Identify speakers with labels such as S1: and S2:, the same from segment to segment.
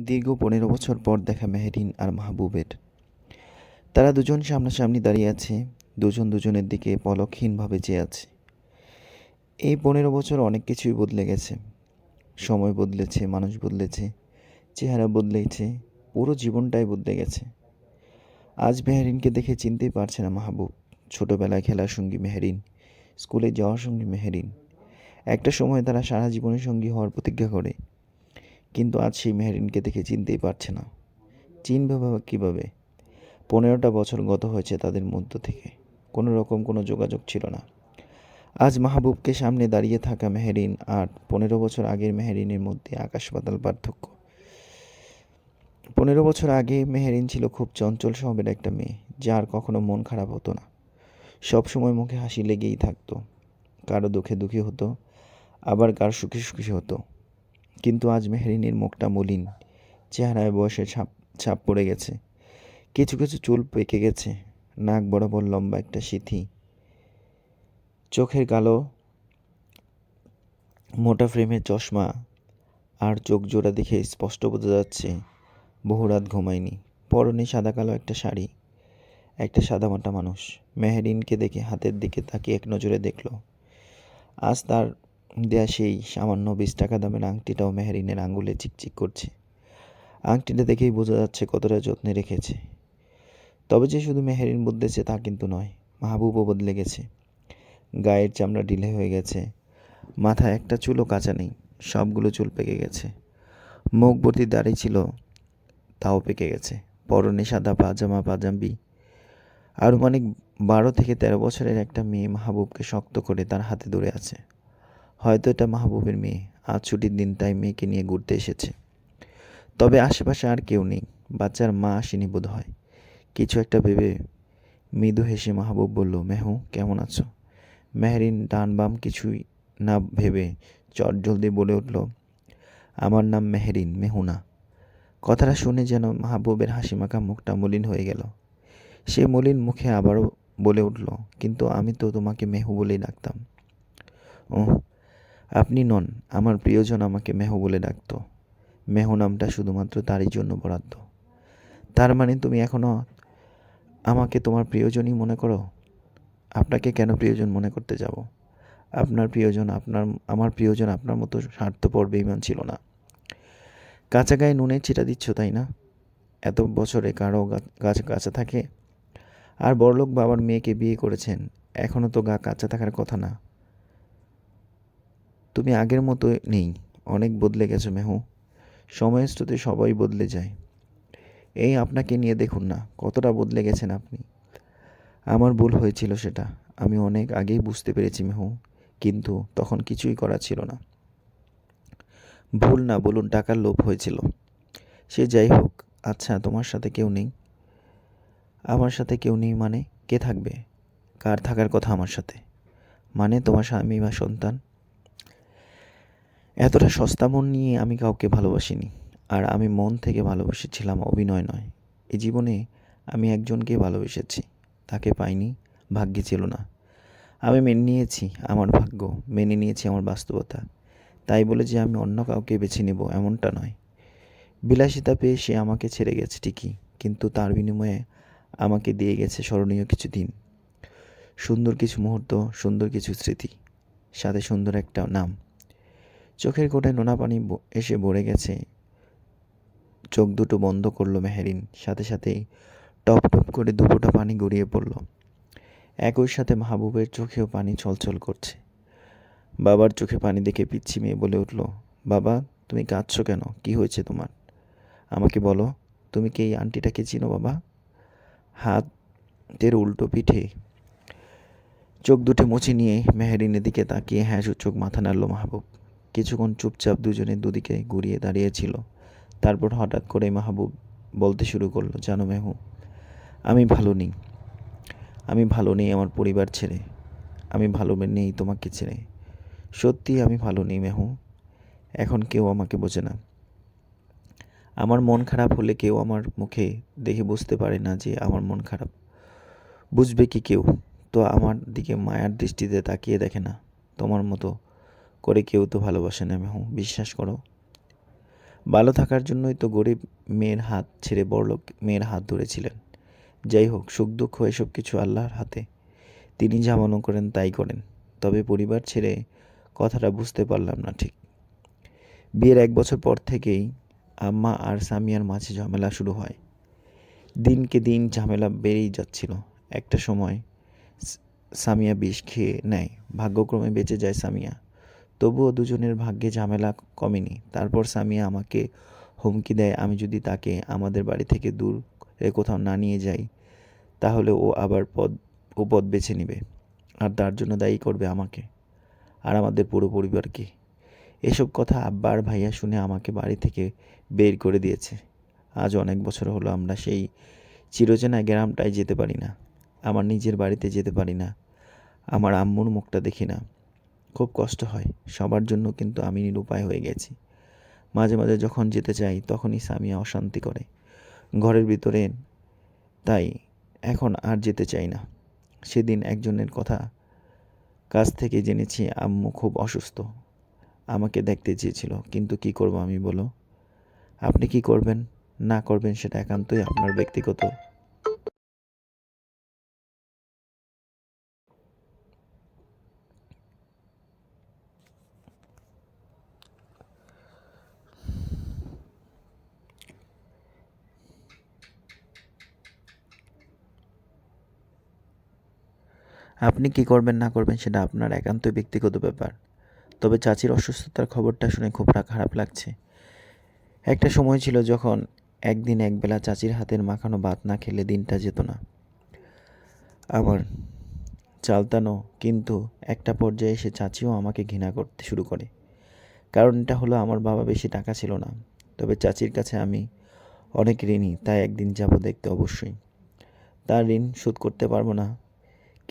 S1: দীর্ঘ পনেরো বছর পর দেখা মেহেরিন আর মাহবুবের। তারা দুজন সামনাসামনি দাঁড়িয়ে আছে, দুজন দুজনের দিকে পলকহীনভাবে চেয়ে আছে। এই পনেরো বছর অনেক কিছুই বদলে গেছে। সময় বদলেছে, মানুষ বদলেছে, চেহারা বদলেছে, পুরো জীবনটাই বদলে গেছে। আজ মেহেরিনকে দেখে চিনতেই পারছে না মাহবুব। ছোটোবেলায় খেলার সঙ্গী মেহেরিন, স্কুলে যাওয়ার সঙ্গী মেহেরিন। একটা সময় তারা সারা জীবনের সঙ্গী হওয়ার প্রতিজ্ঞা করে। কিন্তু আজ সেই মেহরিনকে দেখে চিনতেই পারছে না। চিনবে বা কীভাবে? পনেরোটা বছর গত হয়েছে তাদের মধ্য থেকে। কোনো রকম কোনো যোগাযোগ ছিল না। আজ মাহবুবকে সামনে দাঁড়িয়ে থাকা মেহেরিন আর পনেরো বছর আগের মেহরিনের মধ্যে আকাশ পাতাল পার্থক্য। পনেরো বছর আগে মেহেরিন ছিল খুব চঞ্চল স্বভাবের একটা মেয়ে, যার কখনো মন খারাপ হতো না। সব সময় মুখে হাসি লেগেই থাকতো। কারও দুঃখে দুঃখী হতো, আবার কার সুখে সুখী হতো। কিন্তু আজ মেহরিনের মুখটা মলিন। চেহারায় বয়সে ছাপ ছাপ পড়ে গেছে। কিছু কিছু চুল পেকে গেছে। নাক বরাবর লম্বা একটা সিথি। চোখের কালো, মোটা ফ্রেমের চশমা আর চোখ জোড়া দেখে স্পষ্ট বোঝা যাচ্ছে বহু রাত ঘুমায়নি। পরনে সাদা কালো একটা শাড়ি, একটা সাদা সাদামাটা মানুষ। মেহরিনকে দেখে হাতের দিকে তাকিয়ে এক নজরে দেখল। আজ তার দেয়া সেই সামান্য বিশ টাকা দামের আংটিটাও মেহরিনের আঙ্গুলে চিকচিক করছে। আংটিটা দেখেই বোঝা যাচ্ছে কতটা যত্নে রেখেছে। তবে যে শুধু মেহেরিন বদলেছে তা কিন্তু নয়, মাহবুবও বদলে গেছে। গায়ের চামড়া ঢিলে হয়ে গেছে, মাথায় একটা চুলও কাঁচা নেই, সবগুলো চুল পেকে গেছে। মুখ ভর্তি দাড়ি ছিল, তাও পেকে গেছে। পরনে সাদা পাজামা পাজাম্বি আনুমানিক বারো থেকে তেরো বছরের একটা মেয়ে মাহবুবকে শক্ত করে তার হাতে ধরে আছে। হয়তো এটা মাহবুবের মেয়ে। আজ ছুটির দিন তাই মেয়েকে নিয়ে ঘুরতে এসেছে। তবে আশেপাশে আর কেউ নেই। বাচ্চার মা আসেনি বোধ হয় কিছু একটা ভেবে মৃদু হেসে মাহবুব বলল, মেহু, কেমন আছো? মেহরিন ডান বাম কিছুই না ভেবে চট জলদি বলে উঠল, আমার নাম মেহরিন, মেহুনা। কথাটা শুনে যেন মাহবুবের হাসি মাখা মুখটা মলিন হয়ে গেল। সে মলিন মুখে আবারও বলে উঠল, কিন্তু আমি তো তোমাকে মেহু বলেই ডাকতাম। ও আপনি নন, আমার প্রিয়জন আমাকে মেহু বলে ডাকতো। মেহ নামটা শুধুমাত্র তারই জন্য বরাদ্দ। তার মানে তুমি এখনও আমাকে তোমার প্রিয়জনই মনে করো? আপনাকে কেন প্রিয়জন মনে করতে যাব? আপনার প্রিয়জন আপনার, আমার প্রিয়জন আপনার মতো স্বার্থপর বেইমান ছিল না। কাঁচা গায়ে নুনের ছিটা দিচ্ছ, তাই না? এত বছরে কারও গাছ কাঁচা থাকে? আর বড়লোক বাবার মেয়েকে বিয়ে করেছেন এখনও তো গা কাঁচা থাকার কথা না। তুমি আগের মতো নেই। অনেক বদলে গেছো মেহু। সময়ের স্রোতে সবাই বদলে যায়। এই আপনাকে নিয়ে দেখুন না, কতটা বদলে গেছেন আপনি। আমার ভুল হয়েছিল সেটা। আমি অনেক আগেই বুঝতে পেরেছি মেহু, কিন্তু তখন কিছুই করা ছিল না। ভুল না বলুন, টাকার লোভ হয়েছিল। সে যাই হোক আচ্ছা তোমার সাথে কেউ নেই? আমার সাথে কেউ নেই মানে? কে থাকবে? কার থাকার কথা আমার সাথে? মানে তোমার স্বামী বা সন্তান? এতটা সস্তা মন নিয়ে আমি কাউকে ভালোবাসিনি। আর আমি মন থেকে ভালোবেসেছিলাম অভিনয় নয়। এই জীবনে আমি একজনকে ভালোবেসেছি। তাকে পাইনি, ভাগ্যে ছিল না। আমি মেনে নিয়েছি আমার ভাগ্য, মেনে নিয়েছি আমার বাস্তবতা। তাই বলে যে আমি অন্য কাউকে বেছে নেব এমনটা নয়। বিলাসিতা পেয়ে সে আমাকে ছেড়ে গেছে ঠিকই, কিন্তু তার বিনিময়ে আমাকে দিয়ে গেছে স্মরণীয় কিছু দিন। সুন্দর কিছু মুহূর্ত, সুন্দর কিছু স্মৃতি, সাথে সুন্দর একটা নাম। চোখের কোটায় নোনা পানি এসে ভরে গেছে। চোখ দুটো বন্ধ করল মেহেরিন, সাথে সাথেই টপ টপ করে দুপোটা পানি গড়িয়ে পড়ল। একই সাথে মাহবুবের চোখেও পানি ছলছল করছে। বাবার চোখে পানি দেখে পিচ্ছি মেয়ে বলে উঠল, বাবা, তুমি কাঁদছো কেন? কি হয়েছে তোমার? আমাকে বলো, তুমি কি এই আন্টিটাকে চিনো বাবা? হাতের উল্টো পিঠে চোখ দুটো মুছে নিয়ে মেহেরিনের দিকে তাকিয়ে হ্যাঁ চোখ মাথা নাড়ল মাহবুব। কিছুক্ষণ চুপচাপ দুজনে দুদিকে ঘুরিয়ে দাঁড়িয়েছিল তারপর হঠাৎ করে মাহবুব বলতে শুরু করল, জানো মেহু, আমি ভালো নেই। আমি ভালো নেই আমার পরিবার ছেড়ে। আমি ভালো নেই তোমাকে ছেড়ে। সত্যি আমি ভালো নেই মেহু। এখন কেউ আমাকে বোঝে না। আমার মন খারাপ হলে কেউ আমার মুখে দেখে বুঝতে পারে না যে আমার মন খারাপ। বুঝবে কি কেউ? তো আমার দিকে মায়ার দৃষ্টিতে তাকিয়ে দেখে না। তোমার মতো করে কেউ তো ভালোবাসে না, মেহু। বিশ্বাস করো। ভালো থাকার জন্যই তো গরিব মেয়ের হাত ছেড়ে বড়লোক মেয়ের হাত ধরেছিলেন। যাই হোক, সুখ দুঃখ এসব কিছু আল্লাহর হাতে। তিনি যা মনে করেন তাই করেন। তবে পরিবার ছেড়ে কথাটা বুঝতে পারলাম না ঠিক। বিয়ের এক বছর পর থেকেই আম্মা আর সামিয়ার মাঝে ঝামেলা শুরু হয়। দিনকে দিন ঝামেলা বেড়েই যাচ্ছিল। একটা সময় সামিয়া বিষ খেয়ে নেয়। ভাগ্যক্রমে বেঁচে যায় সামিয়া। তবুও দুজনের ভাগ্যে ঝামেলা কমেনি। তারপর সামিয়া আমাকে হুমকি দেয়, আমি যদি তাকে আমাদের বাড়ি থেকে দূর কোথাও না নিয়ে যাই, তাহলে ও আবার পদ, ও পদ বেছে নেবে। আর তার জন্য দায়ী করবে আমাকে। আর আমাদের পুরো পরিবারকে এসব কথা আব্বা আর ভাইয়া শুনে আমাকে বাড়ি থেকে বের করে দিয়েছে। আজ অনেক বছর হলো আমরা সেই চিরচেনা গ্রামটায় যেতে পারি না। আমার নিজের বাড়িতে যেতে পারি না। আমার আম্মুর মুখটা দেখি না। খুব কষ্ট হয়। সবার জন্য কিন্তু আমি নিরুপায় হয়ে গেছি। মাঝে মাঝে যখন যেতে চাই, তখনই সামিয়া অশান্তি করে। ঘরের ভিতরে তাই এখন আর যেতে চাই না। সেদিন একজনের কথা কাছ থেকে জেনেছি, আম্মু খুব অসুস্থ। আমাকে দেখতে চেয়েছিল, কিন্তু কি করব আমি বলো? আপনি কি করবেন? না করবেন সেটা একান্তই আপনার ব্যক্তিগত আপনি কি করবেন, না করবেন সেটা আপনার একান্তই ব্যক্তিগত ব্যাপার। তবে চাচির অসুস্থতার খবরটা শুনে খুব খারাপ লাগছে। একটা সময় ছিল যখন একদিন একবেলা চাচির হাতের মাখানো ভাত না খেলে দিনটা যেত না। আমার চালতানো কিন্তু একটা পর্যায়ে এসে চাচিও আমাকে ঘৃণা করতে শুরু করে। কারণটা হলো আমার বাবা বেশি টাকা ছিল না। তবে চাচির কাছে আমি অনেক ঋণী, তাই একদিন যাব দেখতে অবশ্যই। তার ঋণ শোধ করতে পারব না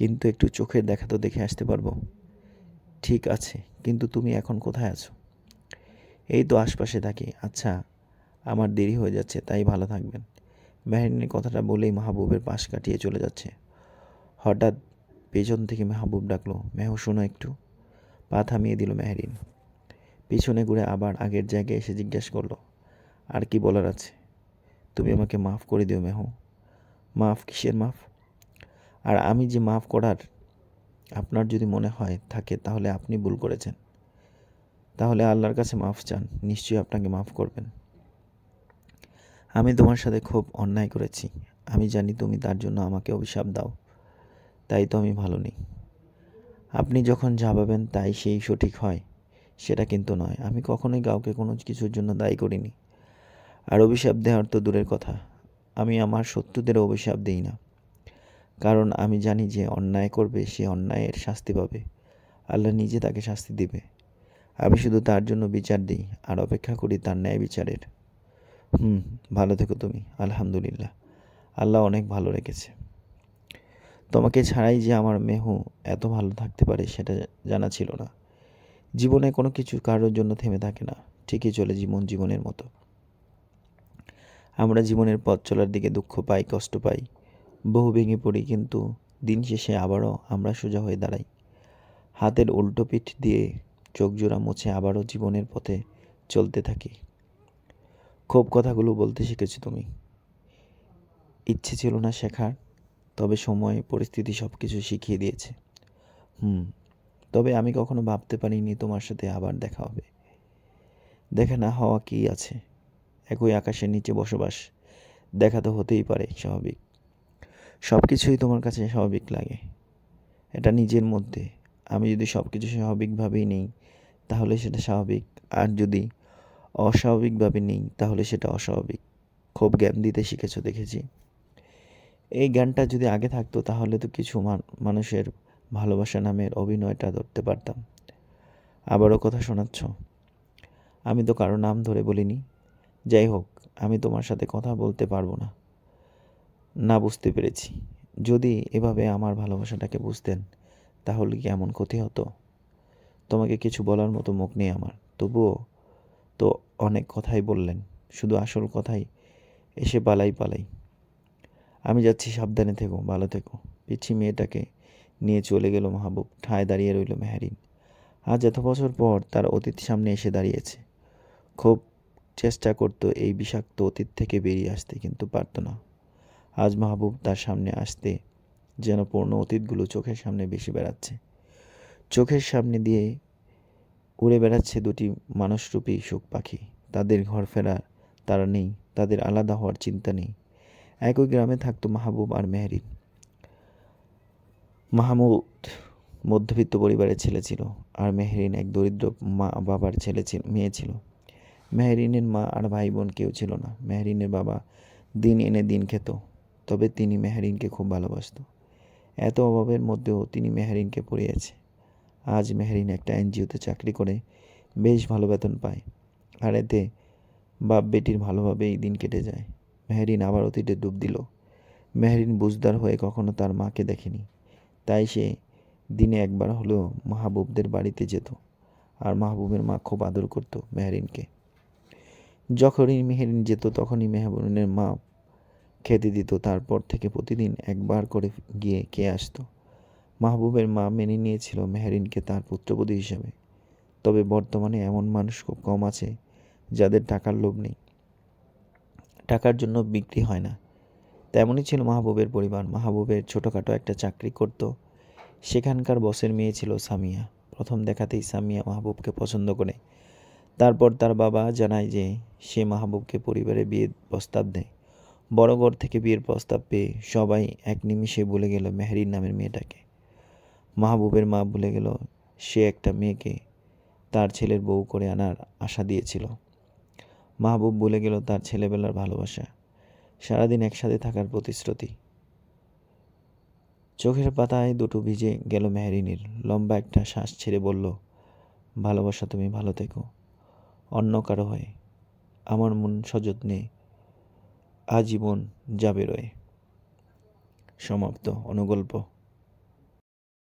S1: কিন্তু একটু চোখের দেখা তো দেখে আসতে পারব। ঠিক আছে, কিন্তু তুমি এখন কোথায় আছো? এই তো আশপাশে থাকি। আচ্ছা আমার দেরি হয়ে যাচ্ছে, তাই ভালো থাকবেন। মেহরিনের কথাটা বলেই মাহবুবের পাশ কাটিয়ে চলে যাচ্ছে। হঠাৎ পেছন থেকে মাহবুব ডাকলো, মেহ, শোনো একটু। পা থামিয়ে দিল মেহরিন। পিছনে ঘুরে আবার আগের জায়গায় এসে জিজ্ঞেস করল, আর কি বলার আছে? তুমি আমাকে মাফ করে দিও মেহ। মাফ? কিসের মাফ? আর আমি যে মাফ করার আপনার যদি মনে হয় থাকে, তাহলে আপনি ভুল করেছেন। তাহলে আল্লাহর কাছে মাফ চান, নিশ্চয়ই আপনাকে মাফ করবেন। আমি তোমার সাথে খুব অন্যায় করেছি। আমি জানি তুমি তার জন্য আমাকে অভিশাপ দাও। তাই তো আমি ভালো নেই। আপনি যখন যা তাই সেই সঠিক হয়, সেটা কিন্তু নয়। আমি কখনোই কাউকে কোনো কিছুর জন্য দায়ী করিনি। আর অভিশাপ দেওয়ার তো দূরের কথা। আমি আমার শত্রুদের অভিশাপ দিই না। কারণ আমি জানি যে অন্যায় করবে, সে অন্যায়ের শাস্তি পাবে। আল্লাহ নিজে তাকে শাস্তি দিবে। আমি শুধু তার জন্য বিচার দিই আর অপেক্ষা করি তার ন্যায় বিচারের। হুম, ভালো থেকো তুমি। আলহামদুলিল্লাহ। আল্লাহ অনেক ভালো রেখেছে। তোমাকে ছাড়াই যে আমার মেহু এত ভালো থাকতে পারে সেটা জানা ছিল না। জীবনে কোনো কিছু কারোর জন্য থেমে থাকে না। ঠিকই চলে জীবন জীবনের মতো। আমরা জীবনের পথ চলার দিকে দুঃখ পাই, কষ্ট পাই। বহু ভেঙে পড়ি, কিন্তু দিন শেষে আবারও আমরা সোজা হয়ে দাঁড়াই। হাতের উল্টো পিঠ দিয়ে চোখ জোড়া মুছে আবারও জীবনের পথে চলতে থাকি। খুব কথাগুলো বলতে শিখেছো তুমি। ইচ্ছে ছিল না শেখার, তবে সময়, পরিস্থিতি সব কিছু শিখিয়ে দিয়েছে। হুম, তবে আমি কখনো ভাবতে পারিনি তোমার সাথে আবার দেখা হবে। দেখা না হওয়া কী আছে? একই আকাশের নিচে বসবাস, দেখা তো হতেই পারে, স্বাভাবিক। সব কিছুই তোমার কাছে স্বাভাবিক লাগে। এটা নিজের মধ্যে। আমি যদি সব কিছু স্বাভাবিকভাবেই নেই, তাহলে সেটা স্বাভাবিক। আর যদি অস্বাভাবিকভাবে নেই, তাহলে সেটা অস্বাভাবিক। খুব জ্ঞান দিতে শিখেছো, দেখেছি। এই জ্ঞানটা যদি আগে থাকতো, তাহলে তো কিছু মান- মানুষের ভালোবাসা নামের অভিনয়টা ধরতে পারতাম। আবারও কথা শোনাচ্ছ? আমি তো কারও নাম ধরে বলিনি। যাই হোক, আমি তোমার সাথে কথা বলতে পারব না। না বুঝতে পেরেছি। যদি এভাবে আমার ভালোবাসাটাকে বুঝতেন, তাহলে কি এমন ক্ষতি হতো? তোমাকে কিছু বলার মতো মুখ নেই আমার। তবুও তো অনেক কথাই বললেন। শুধু আসল কথাই, এসে পালাই পালাই। আমি যাচ্ছি, সাবধানে থেকো, ভালো থেকো। পিচ্ছি মেয়েটাকে নিয়ে চলে গেল মাহবুব। ঠায় দাঁড়িয়ে রইল মেহারিন। আজ এত বছর পর তার অতীত সামনে এসে দাঁড়িয়েছে। খুব চেষ্টা করতো এই বিষাক্ত অতীত থেকে বেরিয়ে আসতে, কিন্তু পারত না। আজ মাহবুব তার সামনে আসতে যেন পূর্ণ অতীতগুলো চোখের সামনে বেশি বেড়াচ্ছে। চোখের সামনে দিয়ে উড়ে বেড়াচ্ছে দুটি মানুষরূপী সুখ পাখি। তাদের ঘর ফেরার তারা নেই, তাদের আলাদা হওয়ার চিন্তা নেই। একই গ্রামে থাকতো মাহবুব আর মেহরিন। মাহমুদ মধ্যবিত্ত পরিবারের ছেলে ছিল আর মেহরিন এক দরিদ্র মা বাবার ছেলে ছিল, মেয়ে ছিল। মেহরিনের মা আর ভাই বোন কেউ ছিল না। মেহরিনের বাবা দিন এনে দিন খেত। তবে তিনি মেহরিনকে খুব ভালোবাসত। এত অভাবের মধ্যেও তিনি মেহরিনকে পড়িয়েছে। আজ মেহরিন একটা এনজিওতে চাকরি করে বেশ ভালো বেতন পায়। আর এতে বাপ বেটির ভালোভাবেই দিন কেটে যায়। মেহরিন আবার অতীতে ডুব দিল। মেহরিন বুঝদার হয়ে কখনো তার মাকে দেখেনি। তাই সে দিনে একবার হলেও মাহবুবদের বাড়িতে যেত। আর মাহবুবের মা খুব আদর করতো মেহরিনকে। যখনই মেহরিন যেত তখনই মেহরিনের মা খেতে দিত, তারপর থেকে প্রতিদিন একবার করে গিয়ে কে আসতো। মাহবুবের মা মেনে নিয়েছিল মেহরিনকে তার পুত্রবধূ হিসেবে। তবে বর্তমানে এমন মানুষ খুব কম আছে যাদের টাকার লোভ নেই। টাকার জন্য বিক্রি হয় না। তেমনই ছিল মাহবুবের পরিবার। মাহবুবের ছোটোখাটো একটা চাকরি করত। সেখানকার বসের মেয়ে ছিল সামিয়া। প্রথম দেখাতেই সামিয়া মাহবুবকে পছন্দ করে। তারপর তার বাবা জানায় যে সে মাহবুবকে পরিবারে বিয়ের প্রস্তাব দেয়। বড় ঘর থেকে বিয়ের প্রস্তাব পেয়ে সবাই এক নিমিষে ভুলে গেল মেহরিন নামের মেয়েটাকে। মাহবুবের মা ভুলে গেল সে একটা মেয়েকে তার ছেলের বউ করে আনার আশা দিয়েছিল। মাহবুব ভুলে গেল তার ছেলেবেলার ভালোবাসা। সারাদিন একসাথে থাকার প্রতিশ্রুতি। চোখের পাতায় দুটো ভিজে গেল মেহরিনের। লম্বা একটা শ্বাস ছেড়ে বলল, ভালোবাসা তুমি, ভালো থেকো। অন্য কারও হয়ে। আমার মন সযত্নে আজীবন যাবে রয়ে। সমাপ্ত অনুগল্প।